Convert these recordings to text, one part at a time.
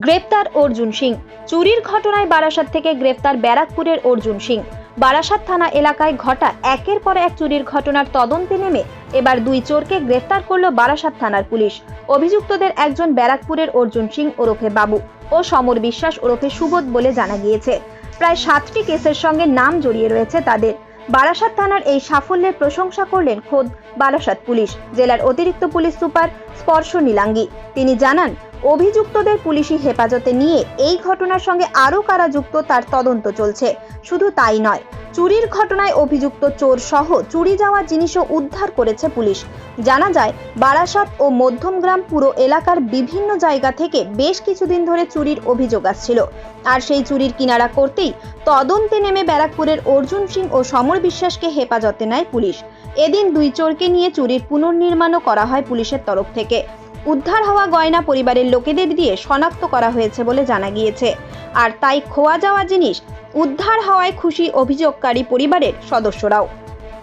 গ্রেপ্তার অর্জুন সিং। চুরির ঘটনায় বারাসাত থেকে গ্রেপ্তার ব্যারাকপুরের অর্জুন সিং। বারাসাত থানা এলাকায় ঘটা একের পর এক চুরির ঘটনার তদন্তে নেমে এবার দুই চোরকে গ্রেফতার করল বারাসাত থানার পুলিশ। অভিযুক্তদের একজন ব্যারাকপুরের অর্জুন সিং ওরফে বাবু ও সমর বিশ্বাস ওরফে সুবোধ বলে জানা গিয়েছে। প্রায় সাতটি কেসের সঙ্গে নাম জড়িয়ে রয়েছে তাদের। বারাসাত থানার এই সাফল্যের প্রশংসা করলেন খোদ বারাসাত পুলিশ। জেলার অতিরিক্ত পুলিশ সুপার স্পর্শ নীলাঙ্গি। তিনি জানান অভিযুক্তদের পুলিশি হেফাজতে নিয়ে এই ঘটনার সঙ্গে আরও কারা যুক্ত তার তদন্ত চলছে। শুধু তাই নয়, চুরির ঘটনায় অভিযুক্ত চোর সহ চুরি যাওয়া জিনিসও উদ্ধার করেছে পুলিশ। জানা যায়, বারাসাত ও মধ্যমগ্রাম পুরো এলাকার বিভিন্ন জায়গা থেকে বেশ কিছুদিন ধরে চুরির অভিযোগ আসছিল। আর সেই চুরির কিনারা করতেই তদন্তে নেমে ব্যারাকপুরের অর্জুন সিং ও সমর বিশ্বাসকে হেফাজতে নেয় পুলিশ। এদিন দুই চোরকে নিয়ে চুরির পুনর্নির্মাণও করা হয় পুলিশের তরফ থেকে। উদ্ধার হওয়া গয়না পরিবারের লোকেদের দিয়ে শনাক্ত করা হয়েছে বলে জানা গিয়েছে। আর তাই খোয়া যাওয়া জিনিস উদ্ধার হওয়ায় খুশি অভিযোগকারী পরিবারের সদস্যরাও।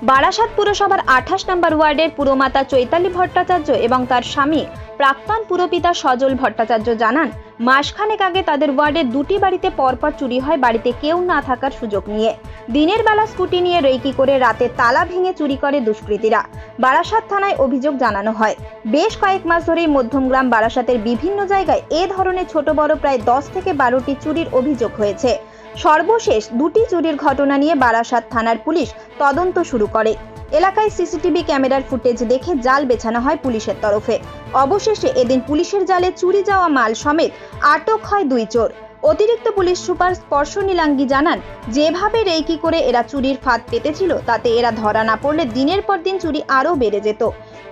বারাসাত পুরসভার আঠাশ নম্বর ওয়ার্ডের পুরমাতা চৈতালি ভট্টাচার্য এবং তার স্বামী প্রাক্তন পুরপিতা সজল ভট্টাচার্য জানান, মাসখানেক আগে তাদের ওয়ার্ডের দুটি বাড়িতে পরপর চুরি হয়, বাড়িতে কেউ না থাকার সুযোগ নিয়ে। দিনের বেলা স্কুটি নিয়ে রেকি করে রাতে তালা ভেঙে চুরি করে দুষ্কৃতীরা। বারাসাত থানায় অভিযোগ জানানো হয়, বেশ কয়েক মাস ধরেই মধ্যমগ্রাম বারাসাতের বিভিন্ন জায়গায় এ ধরনের ছোট বড় প্রায় দশ থেকে বারোটি চুরির অভিযোগ হয়েছে। সর্বশেষ দুটি চুরির ঘটনা নিয়ে বারাসাত থানার পুলিশ তদন্ত শুরু করে। এলাকায় সিসিটিভি ক্যামেরার ফুটেজ দেখে জাল বেছানো হয় পুলিশের তরফে। অবশেষে এদিন পুলিশের জালে চুরি যাওয়া মাল সমেত আটক হয় দুই চোর। অতিরিক্ত পুলিশ সুপার স্পর্শ নীলাঙ্গি জানান, যেভাবে রেইকি করে এরা চুরির ফাঁদ পেতেছিল, তাতে এরা ধরা না পড়লে দিনের পর দিন চুরি আরও বেড়ে যেত।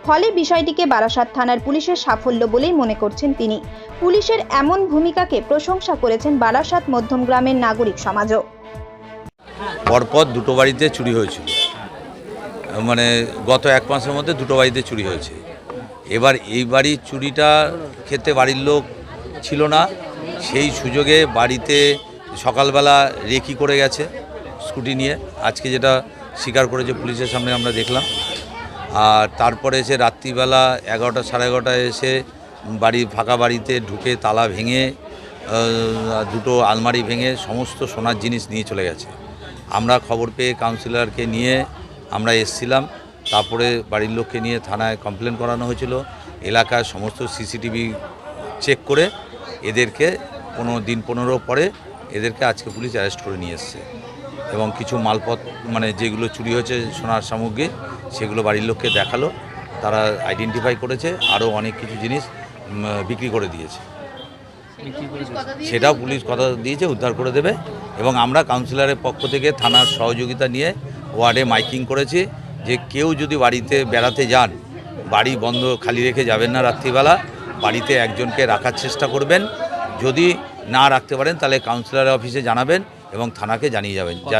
ফলে বিষয়টিকে বারাসাত থানার পুলিশের সাফল্য বলেই মনে করছেন তিনি। পুলিশের এমন ভূমিকাকে প্রশংসা করেছেন বারাসাত মধ্যমগ্রামের নাগরিক সমাজও। পরপর দুটো বাড়িতে চুরি হয়েছিল। মানে গত এক মাসের মধ্যে দুটো বাড়িতে চুরি হয়েছে। এবার এই বাড়ির চুরিটা ক্ষেত্রে বাড়ির লোক ছিল না। সেই সুযোগে বাড়িতে সকালবেলা রেকি করে গেছে স্কুটি নিয়ে। আজকে যেটা স্বীকার করেছে পুলিশের সামনে আমরা দেখলাম। আর তারপরে এসে রাত্রিবেলা এগারোটা সাড়ে এগারোটায় এসে বাড়ি, ফাঁকা বাড়িতে ঢুকে তালা ভেঙে দুটো আলমারি ভেঙে সমস্ত সোনার জিনিস নিয়ে চলে গেছে। আমরা খবর পেয়ে কাউন্সিলরকে নিয়ে আমরা এসছিলাম। তারপরে বাড়ির লোককে নিয়ে থানায় কমপ্লেন করানো হয়েছিল। এলাকার সমস্ত সিসিটিভি চেক করে এদেরকে কোনো দিন পনেরো পরে এদেরকে আজকে পুলিশ অ্যারেস্ট করে নিয়ে এসছে। এবং কিছু মালপত্র মানে যেগুলো চুরি হয়েছে সোনার সামগ্রী, সেগুলো বাড়ির লোককে দেখাল। তারা আইডেন্টিফাই করেছে, আরও অনেক কিছু জিনিস বিক্রি করে দিয়েছে। সেটাও পুলিশ কথা দিয়েছে, উদ্ধার করে দেবে। এবং আমরা কাউন্সিলরের পক্ষ থেকে থানার সহযোগিতা নিয়ে ওয়ার্ডে মাইকিং করেছি যে কেউ যদি বাড়িতে বেড়াতে যান, বাড়ি বন্ধ, খালি রেখে যাবেন না রাত্রিবেলা বাড়িতে একজনকে রাখার চেষ্টা করবেন। যদি না রাখতে পারেন, তাহলে কাউন্সিলর অফিসে জানাবেন এবং থানাকে জানিয়ে যাবেন। যা